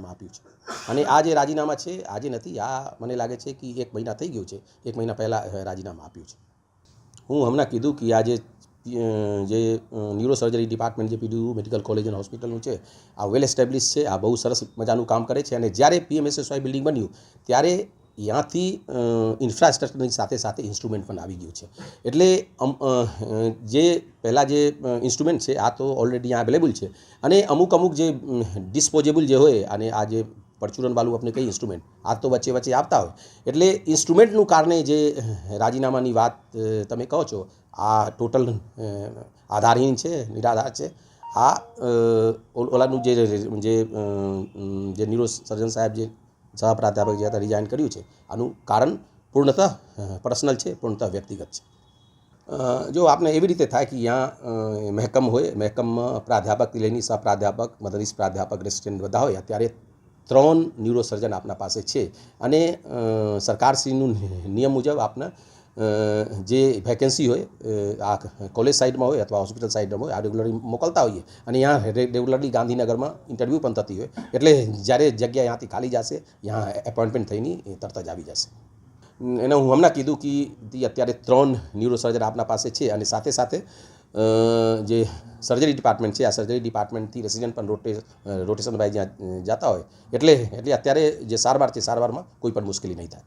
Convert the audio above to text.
રાજીનામા આપ્યું છે. અને આ જે રાજીનામા છે આજે નથી, આ મને લાગે છે કે એક મહિના થઈ ગયું છે. એક મહિના પહેલાં રાજીનામા આપ્યું છે. હું હમણાં કીધું કે આ જે જે ન્યુરો સર્જરી ડિપાર્ટમેન્ટ જે પીડીયુ મેડિકલ કોલેજ અને હોસ્પિટલનું છે, આ વેલ એસ્ટેબ્લિશ છે, આ બહુ સરસ મજાનું કામ કરે છે. અને જ્યારે પીએમએસએસવાય બિલ્ડિંગ બન્યું, ત્યારે ત્યાંથી ઇન્ફ્રાસ્ટ્રક્ચરની સાથે સાથે ઇન્સ્ટ્રુમેન્ટ પણ આવી ગયું છે. એટલે જે પહેલાં જે ઇન્સ્ટ્રુમેન્ટ છે, આ તો ઓલરેડી અહીંયા અવેલેબલ છે. અને અમુક અમુક જે ડિસ્પોઝેબલ જે હોય, અને આ જે પરચુરનવાળું આપણે કઈ ઇન્સ્ટ્રુમેન્ટ આ તો વચ્ચે વચ્ચે આપતા હોય. એટલે ઇન્સ્ટ્રુમેન્ટનું કારણે જે રાજીનામાની વાત તમે કહો છો, આ ટોટલ આધારહીન છે, નિરાધાર છે, આ ઓલાનું જે જે નિરોજ સર્જન સાહેબ જે સહપ્રાધ્યાપક જે હતા રિઝાઇન કર્યું છે. આનું કારણ પૂર્ણતઃ પર્સનલ છે, પૂર્ણતઃ વ્યક્તિગત છે. જો આપને એવી રીતે થાય કે અહીંયા મહેકમ હોય, મહેકમમાં પ્રાધ્યાપકથી લઈને સહપ્રાધ્યાપક મદદનીશ પ્રાધ્યાપક રેસિડેન્ટ બધા હોય, અત્યારે ત્રણ ન્યુરોસર્જન આપના પાસે છે. અને સરકારશ્રીનું નિયમ મુજબ આપના જે વેકેન્સી હોય આ કોલેજ સાઇડમાં હોય અથવા હોસ્પિટલ સાઇડમાં હોય, આ રેગ્યુલરલી મોકલતા હોઈએ. અને અહીંયા રેગ્યુલરલી ગાંધીનગરમાં ઇન્ટરવ્યૂ પણ થતી હોય. એટલે જ્યારે જગ્યા ત્યાંથી ખાલી જશે ત્યાં એપોઇન્ટમેન્ટ થઈને તરત જ આવી જશે. એને હું હમણાં કીધું કે અત્યારે ત્રણ ન્યુરો સર્જન આપના પાસે છે અને સાથે સાથે જે સર્જરી ડિપાર્ટમેન્ટ છે, આ સર્જરી ડિપાર્ટમેન્ટથી રેસિડેન્ટ પણ રોટે રોટેશન બાય જ્યાં જતા હોય. એટલે એટલે અત્યારે જે સારવાર છે, સારવારમાં કોઈ પણ મુશ્કેલી નહીં થાય.